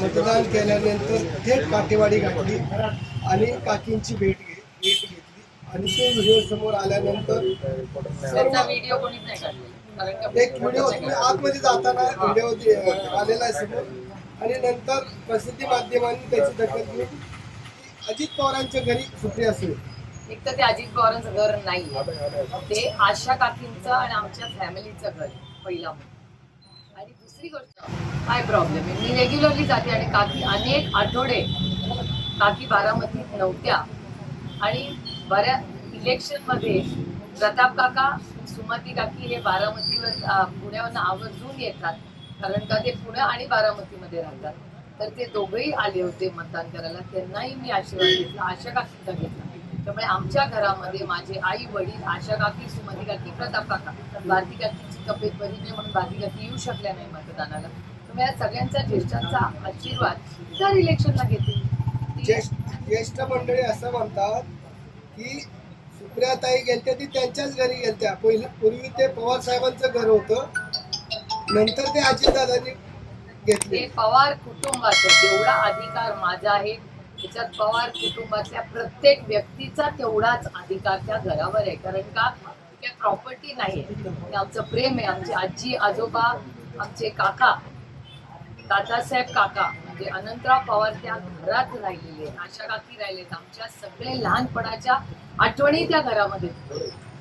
मतदान केल्यानंतर थेट काठेवाडी गाठली आणि काकींची भेट घे भेट घेतली. आणि ते व्हिडिओ समोर आल्यानंतर त्याचा व्हिडिओ कोणीच नाही एक व्हिडिओ तुम्ही आतमध्ये जाताना व्हिडिओ आलेला आहे समोर. आणि नंतर प्रसिद्धी माध्यमांनी त्याची दखल घेऊन अजित पवारांच्या घरी सुप्रिया सुळे एक तर ते अजित पवारांचं घर नाही ते आशा काकींचं आणि आमच्या फॅमिलीचं घर पहिला म्हणजे. आणि दुसरी गोष्ट काय प्रॉब्लेम आहे? मी रेग्युलरली जाते आणि काकी अनेक आठवडे काकी बारामतीत नव्हत्या. आणि बऱ्या इलेक्शनमध्ये प्रताप काका सुमती काकी हे बारामतीवर पुण्यावर आवर्जून येतात. कारण का ते पुणे आणि बारामतीमध्ये राहतात. तर ते दोघेही आले होते मतदान करायला. त्यांनाही मी आशीर्वाद घेतला आशा काकींचा घेतला. त्यामुळे आमच्या घरामध्ये माझे आई वडील आशा काकी सुमती काकी प्रताप काका भारती काकीची तब्येत बरी नाही म्हणून भारती काकी येऊ शकल्या नाही मतदानाला. या सगळ्यांचा ज्येष्ठांचा आशीर्वाद दर इलेक्शनला घेते. ती- ज्येष्ठ मंडळी असं म्हणतात की सुप्रियाताई गेलत्या ती त्यांच्याच घरी गेलत्या. पहिले पूर्वी ते पवार साहेबांचं घर होतं. नंतर ते अजितदादांनी घेतले. पवार कुटुंबाचं जेवढा अधिकार माझा आहे त्याच्यात पवार कुटुंबातल्या प्रत्येक व्यक्तीचा तेवढाच अधिकार त्या घरावर आहे. कारण का? प्रॉपर्टी नाही आमचं प्रेम आहे. आमची आजी आजोबा आमचे काका दादासाहेब काका म्हणजे अनंतराव पवार त्या घरात राहिलेले आशा काकी राहिलेत. आमच्या सगळे लहानपणाच्या आठवणी त्या घरामध्ये.